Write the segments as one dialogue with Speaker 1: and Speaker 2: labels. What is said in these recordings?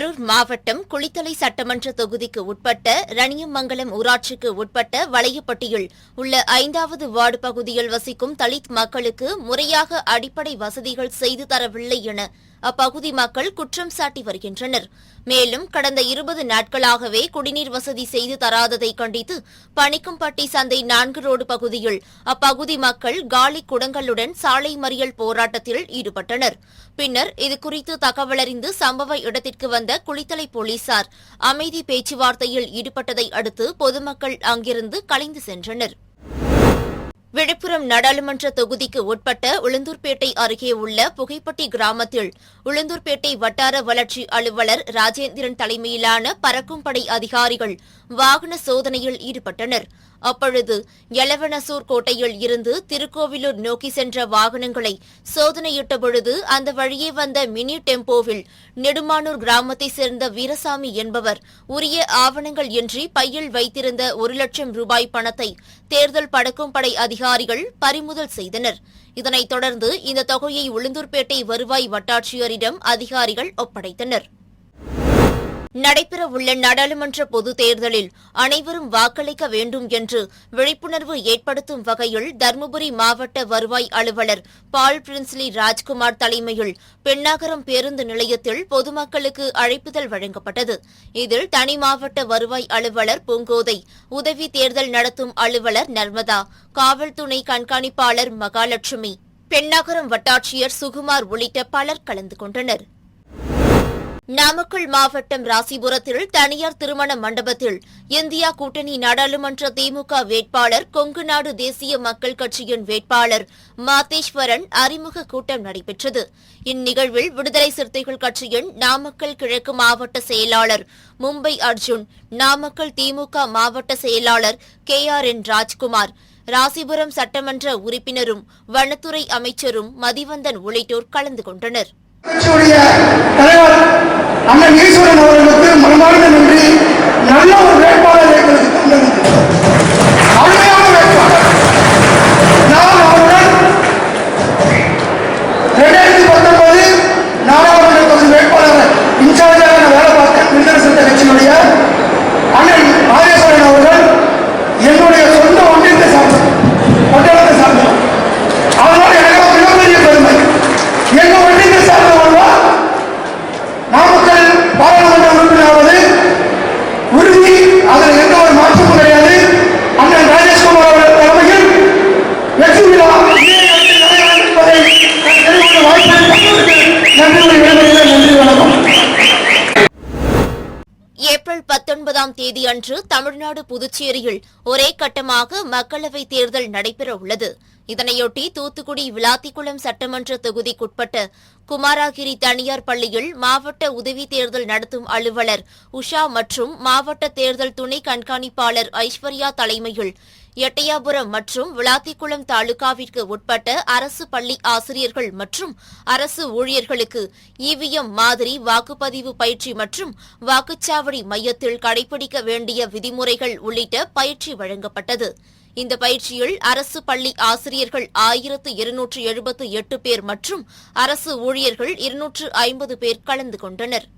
Speaker 1: மாவட்டம் குளித்தலை சட்டமன்ற தொகுதிக்கு உட்பட்ட ரணியமங்கலம் ஊராட்சிக்கு உட்பட்ட வளையப்பட்டியில் உள்ள ஐந்தாவது வார்டு பகுதியில் வசிக்கும் தலித் மக்களுக்கு முறையாக அடிப்படை வசதிகள் செய்து தரவில்லை என அப்பகுதி மக்கள் குற்றம் சாட்டி வருகின்றனர். மேலும் கடந்த இருபது நாட்களாகவே குடிநீர் வசதி செய்து தராததை கண்டித்து பணிக்கம்பட்டி சந்தை நான்கு ரோடு பகுதியில் அப்பகுதி மக்கள் காலி குடங்களுடன் சாலை மறியல் போராட்டத்தில் ஈடுபட்டனர். பின்னர் இதுகுறித்து தகவலறிந்து சம்பவ இடத்திற்கு வந்த குளித்தலை போலீசார் அமைதி பேச்சுவார்த்தையில் ஈடுபட்டதை அடுத்து பொதுமக்கள் அங்கிருந்து கலைந்து சென்றனர். விழுப்புரம் நாடாளுமன்ற தொகுதிக்கு உட்பட்ட உளுந்தூர்பேட்டை அருகே உள்ள புகைப்பட்டி கிராமத்தில் உளுந்தூர்பேட்டை வட்டார வளர்ச்சி அலுவலர் ராஜேந்திரன் தலைமையிலான பறக்கும் படை அதிகாரிகள் வாகன சோதனையில் ஈடுபட்டனர். அப்பொழுது எலவனசூர் கோட்டையில் இருந்து திருக்கோவிலூர் நோக்கி சென்ற வாகனங்களை சோதனையிட்ட பொழுது அந்த வழியே வந்த மினி டெம்போவில் நெடுமானூர் கிராமத்தைச் சேர்ந்த வீரசாமி என்பவர் உரிய ஆவணங்கள் இன்றி பையில் வைத்திருந்த ஒரு லட்சம் ரூபாய் பணத்தை தேர்தல் படக்கும் படை அதிகாரிகள் பறிமுதல் செய்தனர். இதனைத் தொடர்ந்து இந்த தொகையை உளுந்தூர்பேட்டை வருவாய் வட்டாட்சியரிடம் அதிகாரிகள் ஒப்படைத்தனர். நடைபெறவுள்ள நாடாளுமன்ற பொதுத் தேர்தலில் அனைவரும் வாக்களிக்க வேண்டும் என்று விழிப்புணர்வு ஏற்படுத்தும் வகையில் தருமபுரி மாவட்ட வருவாய் அலுவலர் பால் பிரின்ஸ்லி ராஜ்குமார் தலைமையில் பெண்ணாகரம் பேருந்து நிலையத்தில் பொதுமக்களுக்கு அழைப்புதல் வழங்கப்பட்டது. இதில் தனி மாவட்ட வருவாய் அலுவலர் பூங்கோதை உதவி தேர்தல் நடத்தும் அலுவலர் நர்மதா காவல் துணை கண்காணிப்பாளர் மகாலட்சுமி பெண்ணாகரம் வட்டாட்சியர் சுகுமார் உள்ளிட்ட பலர் கலந்து கொண்டனர். நாமக்கல் மாவட்டம் ராசிபுரத்தில் தனியார் திருமண மண்டபத்தில் இந்தியா கூட்டணி நாடாளுமன்ற திமுக வேட்பாளர் கொங்குநாடு தேசிய மக்கள் கட்சியின் வேட்பாளர் மாதேஸ்வரன் அறிமுக கூட்டம் நடைபெற்றது. இந்நிகழ்வில் விடுதலை சிறுத்தைகள் கட்சியின் நாமக்கல் கிழக்கு மாவட்ட செயலாளர் மும்பை அர்ஜுன் நாமக்கல் திமுக மாவட்ட செயலாளர் K R N Rajkumar Rasipuram சட்டமன்ற உறுப்பினரும் வனத்துறை அமைச்சரும் மதிவந்தன் உள்ளிட்டோர் கலந்து கொண்டனர்.
Speaker 2: கட்சியுடைய தலைவர் அண்ணன் ஈஸ்வரன் அவர்களுக்கு மனமார்ந்த நன்றி. நல்ல ஒரு வேட்பாளர்
Speaker 1: தேதி அன்று தமிழ்நாடு புதுச்சேரியில் ஒரே கட்டமாக மக்களவைத் தேர்தல் நடைபெற உள்ளது இதனையொட்டி தூத்துக்குடி விளாத்திக்குளம் சட்டமன்ற தொகுதிக்குட்பட்ட குமாராகிரி தனியார் பள்ளியில் மாவட்ட உதவி தேர்தல் நடத்தும் அலுவலர் உஷா மற்றும் மாவட்ட தேர்தல் துணை கண்காணிப்பாளர் ஐஸ்வர்யா தலைமையில் எட்டயாபுரம் மற்றும் விளாத்திக்குளம் தாலுகாவிற்கு உட்பட்ட அரசு பள்ளி ஆசிரியர்கள் மற்றும் அரசு ஊழியர்களுக்கு இவிஎம் மாதிரி வாக்குப்பதிவு பயிற்சி மற்றும் வாக்குச்சாவடி மையத்தில் கடைபிடிக்க வேண்டிய விதிமுறைகள் உள்ளிட்ட பயிற்சி வழங்கப்பட்டது. இந்த பயிற்சியில் அரசு பள்ளி ஆசிரியர்கள் ஆயிரத்து இருநூற்று எழுபத்து எட்டு பேர் மற்றும் அரசு ஊழியர்கள் இருநூற்று ஐம்பது பேர் கலந்து கொண்டனர்.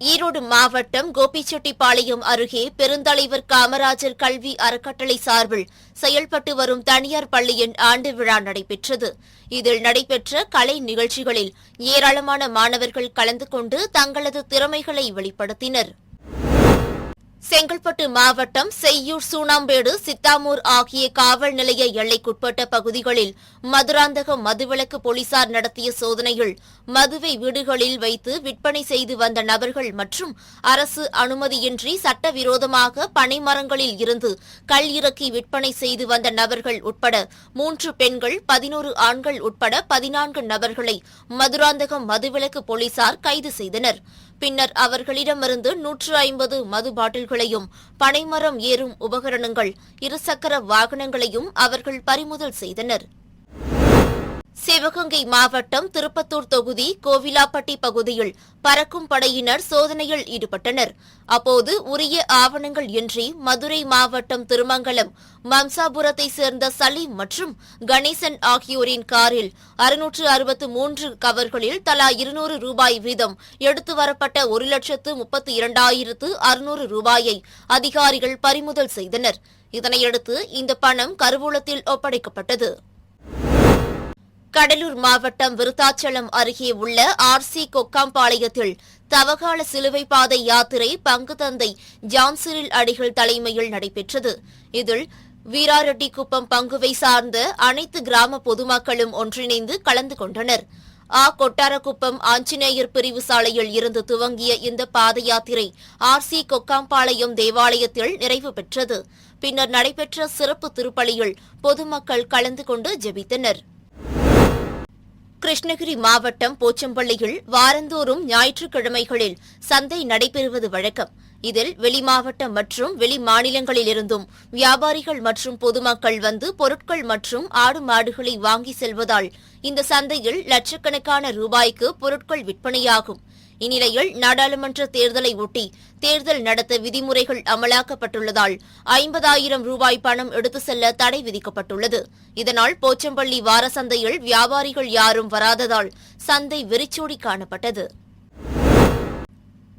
Speaker 1: ஈரோடு மாவட்டம் கோபிச்செட்டிப்பாளையம் அருகே பெருந்தலைவர் காமராஜர் கல்வி அறக்கட்டளை சார்பில் செயல்பட்டு வரும் தனியார் பள்ளியின் ஆண்டு விழா நடைபெற்றது. இதில் நடைபெற்ற கலை நிகழ்ச்சிகளில் ஏராளமான மாணவர்கள் கலந்து கொண்டு தங்களது திறமைகளை வெளிப்படுத்தினர். செங்கல்பட்டு மாவட்டம் செய்யூர் சூனாம்பேடு சித்தாமூர் ஆகிய காவல் நிலைய எல்லைக்குட்பட்ட பகுதிகளில் மதுராந்தக மதுவிலக்கு போலீசார் நடத்திய சோதனையில் மதுவை வீடுகளில் வைத்து விற்பனை செய்து வந்த நபர்கள் மற்றும் அரசு அனுமதியின்றி சட்டவிரோதமாக பனைமரங்களில் இருந்து கல் இறக்கி விற்பனை செய்து வந்த நபர்கள் உட்பட மூன்று பெண்கள் பதினோரு ஆண்கள் உட்பட பதினான்கு நபர்களை மதுராந்தகம் மதுவிலக்கு போலீசார் கைது செய்தனர். பின்னர் அவர்களிடமிருந்து நூற்று ஐம்பது மது பாட்டில்களையும் பனைமரம் ஏறும் உபகரணங்கள் இருசக்கர வாகனங்களையும் அவர்கள் பறிமுதல் செய்தனர். சிவகங்கை மாவட்டம் திருப்பத்தூர் தொகுதி கோவிலாப்பட்டி பகுதியில் பறக்கும் படையினர் சோதனையில் ஈடுபட்டனர். அப்போது உரிய ஆவணங்கள் இன்றி மதுரை மாவட்டம் திருமங்கலம் மம்சாபுரத்தை சேர்ந்த சலீம் மற்றும் கணேசன் ஆகியோரின் காரில் அறுநூற்று அறுபத்து மூன்று கவர்களில் தலா இருநூறு ரூபாய் வீதம் எடுத்து வரப்பட்ட ஒரு லட்சத்து முப்பத்தி இரண்டாயிரத்து அறுநூறு ரூபாயை அதிகாரிகள் பறிமுதல் செய்தனர். இதனையடுத்து இந்த பணம் கருவூலத்தில் ஒப்படைக்கப்பட்டது. கடலூர் மாவட்டம் விருத்தாச்சலம் அருகே உள்ள ஆர்சி கொக்காம்பாளையத்தில் தவகால சிலுவை பாதை யாத்திரை பங்கு தந்தை ஜான்சிரில் அடிகள் தலைமையில் நடைபெற்றது. இதில் வீராரெட்டிக்குப்பம் பங்குவை சார்ந்த அனைத்து கிராம பொதுமக்களும் ஒன்றிணைந்து கலந்து கொண்டனர். ஆ கொட்டாரக்குப்பம் ஆஞ்சநேயர் பிரிவு சாலையில் இருந்து துவங்கிய இந்த பாத யாத்திரை ஆர்சி கொக்காம்பாளையம் தேவாலயத்தில் நிறைவு பெற்றது. பின்னர் நடைபெற்ற சிறப்பு திருப்பலியில் பொதுமக்கள் கலந்து கொண்டு ஜெபித்தனர். கிருஷ்ணகிரி மாவட்டம் போச்சம்பள்ளியில் வாரந்தோறும் ஞாயிற்றுக்கிழமைகளில் சந்தை நடைபெறுவது வழக்கம். இதில் வெளிமாவட்டம் மற்றும் வெளி மாநிலங்களிலிருந்தும் வியாபாரிகள் மற்றும் பொதுமக்கள் வந்து பொருட்கள் மற்றும் ஆடு மாடுகளை வாங்கி செல்வதால் இந்த சந்தையில் லட்சக்கணக்கான ரூபாய்க்கு பொருட்கள் விற்பனையாகும். இந்நிலையில் நாடாளுமன்ற தேர்தலை ஒட்டி தேர்தல் நடத்த விதிமுறைகள் அமலாக்கப்பட்டுள்ளதால் ஐம்பதாயிரம் ரூபாய் பணம் எடுத்து செல்ல தடை விதிக்கப்பட்டுள்ளது. இதனால் போச்சம்பள்ளி வார சந்தையில் வியாபாரிகள் யாரும் வராததால் சந்தை வெறிச்சோடி காணப்பட்டது.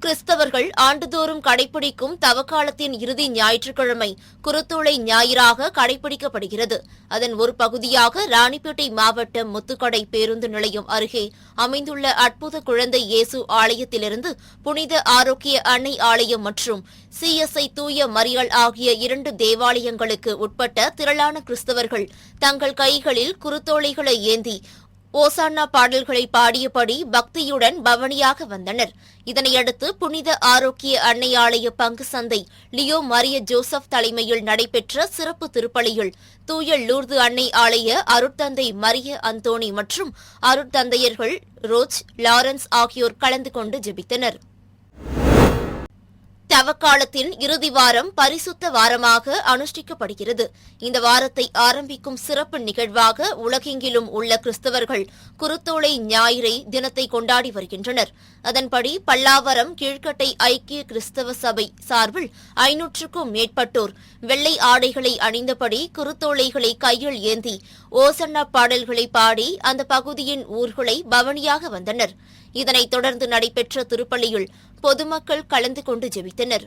Speaker 1: கிறிஸ்தவர்கள் ஆண்டுதோறும் கடைபிடிக்கும் தவக்காலத்தின் இறுதி ஞாயிற்றுக்கிழமை குருத்தோலை ஞாயிறாக கடைபிடிக்கப்படுகிறது. அதன் ஒரு பகுதியாக ராணிப்பேட்டை மாவட்டம் முத்துக்கடை பேருந்து நிலையம் அருகே அமைந்துள்ள அற்புத குழந்தை இயேசு ஆலயத்திலிருந்து புனித ஆரோக்கிய அன்னை ஆலயம் மற்றும் சிஎஸ்ஐ தூய மறியல் ஆகிய இரண்டு தேவாலயங்களுக்கு உட்பட்ட திரளான கிறிஸ்தவர்கள் தங்கள் கைகளில் குருத்தோலைகளை ஏந்தி ஓசானா பாடல்களை பாடியபடி பக்தியுடன் பவனியாக வந்தனர். இதனையடுத்து புனித ஆரோக்கிய அன்னை ஆலய பங்கு சந்தை லியோ மரிய ஜோசப் தலைமையில் நடைபெற்ற சிறப்பு திருப்பலியில் தூய லூர்து அன்னை ஆலய அருட்தந்தை மரிய அந்தோணி மற்றும் அருட்தந்தையர்கள் ரோச் லாரன்ஸ் ஆகியோர் கலந்து கொண்டு ஜெபித்தனர். தவக்காலத்தின் இறுதி வாரம் பரிசுத்த வாரமாக அனுஷ்டிக்கப்படுகிறது. இந்த வாரத்தை ஆரம்பிக்கும் சிறப்பு நிகழ்வாக உலகெங்கிலும் உள்ள கிறிஸ்தவர்கள் குருத்தோலை ஞாயிறை தினத்தை கொண்டாடி வருகின்றனர். அதன்படி பல்லாவரம் கீழ்கட்டை ஐக்கிய கிறிஸ்தவ சபை சார்பில் ஐநூற்றுக்கும் மேற்பட்டோர் வெள்ளை ஆடைகளை அணிந்தபடி குருத்தோலைகளை கையில் ஏந்தி ஓசன்னா பாடல்களை பாடி அந்த பகுதியின் ஊர்களை பவனியாக வந்தனர். இதனைத் தொடர்ந்து நடைபெற்ற திருப்பள்ளியில் பொதுமக்கள் கலந்து கொண்டு ஜெபித்தனர்.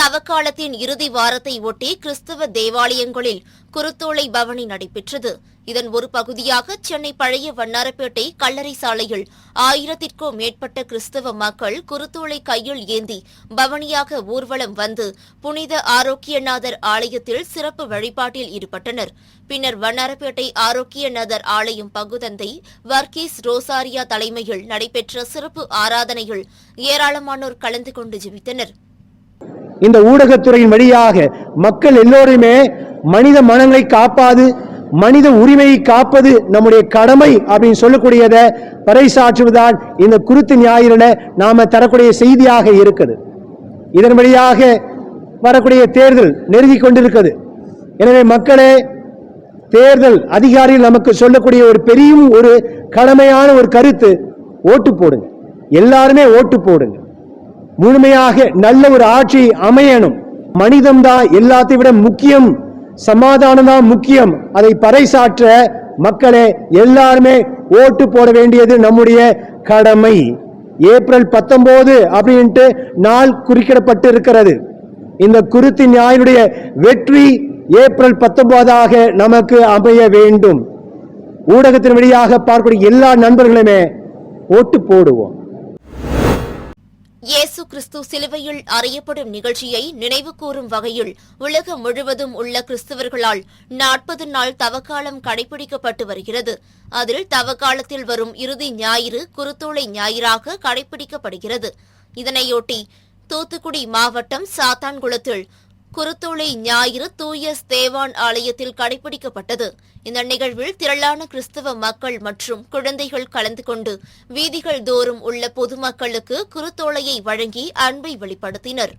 Speaker 1: தவக்காலத்தின் இறுதி வாரத்தை ஒட்டி கிறிஸ்தவ தேவாலயங்களில் குருத்தோலை பவனி நடைபெற்றது. இதன் ஒரு பகுதியாக சென்னை பழைய வண்ணாரப்பேட்டை கல்லறை சாலையில் ஆயிரத்திற்கும் மேற்பட்ட கிறிஸ்தவ மக்கள் குருத்தோலை கையில் ஏந்தி பவனியாக ஊர்வலம் வந்து புனித ஆரோக்கியநாதர் ஆலயத்தில் சிறப்பு வழிபாட்டில் ஈடுபட்டனர். பின்னர் வண்ணாரப்பேட்டை ஆரோக்கியநாதர் ஆலயம் பகுதந்தை வர்கீஸ் ரோசாரியா தலைமையில் நடைபெற்ற சிறப்பு ஆராதனையில் ஏராளமானோர் கலந்து கொண்டு ஜெபித்தனா்
Speaker 3: இந்த ஊடகத்துறையின் வழியாக மக்கள் எல்லோருமே மனித மனங்களை காப்பாது மனித உரிமையை காப்பது நம்முடைய கடமை அப்படின்னு சொல்லக்கூடியதை பறைசாற்றுவதுதான் இந்த குருத்து ஞாயிறுல நாம தரக்கூடிய செய்தியாக இருக்குது. இதன் வழியாக வரக்கூடிய தேர்தல் நெருங்கி கொண்டிருக்கிறது. எனவே மக்களே தேர்தல் அதிகாரிகள் நமக்கு சொல்லக்கூடிய ஒரு பெரிய ஒரு கடமையான ஒரு கருத்து ஓட்டு போடுங்க. எல்லாருமே ஓட்டு போடுங்க. முழுமையாக நல்ல ஒரு ஆட்சி அமையணும். மனிதம் தான் எல்லாத்தை விட முக்கியம். சமாதானம் தான் முக்கியம். அதை பறைசாற்ற மக்களே எல்லாருமே ஓட்டு போட வேண்டியது நம்முடைய கடமை. ஏப்ரல் பத்தொன்பது அப்படின்ட்டு நாள் குறிக்கிடப்பட்டு இருக்கிறது இந்த குருத்தி ஞாயினுடைய வெற்றி ஏப்ரல் பத்தொன்பதாக நமக்கு அமைய வேண்டும். ஊடகத்தின் வழியாக பார்க்கக்கூடிய எல்லா நண்பர்களுமே ஓட்டு போடுவோம்.
Speaker 1: இயேசு கிறிஸ்து சிலுவையில் அறியப்படும் நிகழ்ச்சியை நினைவு கூறும் வகையில் உலகம் முழுவதும் உள்ள கிறிஸ்தவர்களால் நாற்பது நாள் தவக்காலம் கடைபிடிக்கப்பட்டு வருகிறது. அதில் தவக்காலத்தில் வரும் இறுதி ஞாயிறு குருத்தோலை ஞாயிறாக கடைபிடிக்கப்படுகிறது. இதனையொட்டி தூத்துக்குடி மாவட்டம் சாத்தான்குளத்தில் குருத்தோலை ஞாயிறு தூய ஸ்தேவான் ஆலயத்தில் கடைபிடிக்கப்பட்டது. இந்த நிகழ்வில் திரளான கிறிஸ்தவ மக்கள் மற்றும் குழந்தைகள் கலந்து கொண்டு வீதிகள் தோறும் உள்ள பொதுமக்களுக்கு குருத்தோலையை வழங்கி அன்பை வெளிப்படுத்தினர்.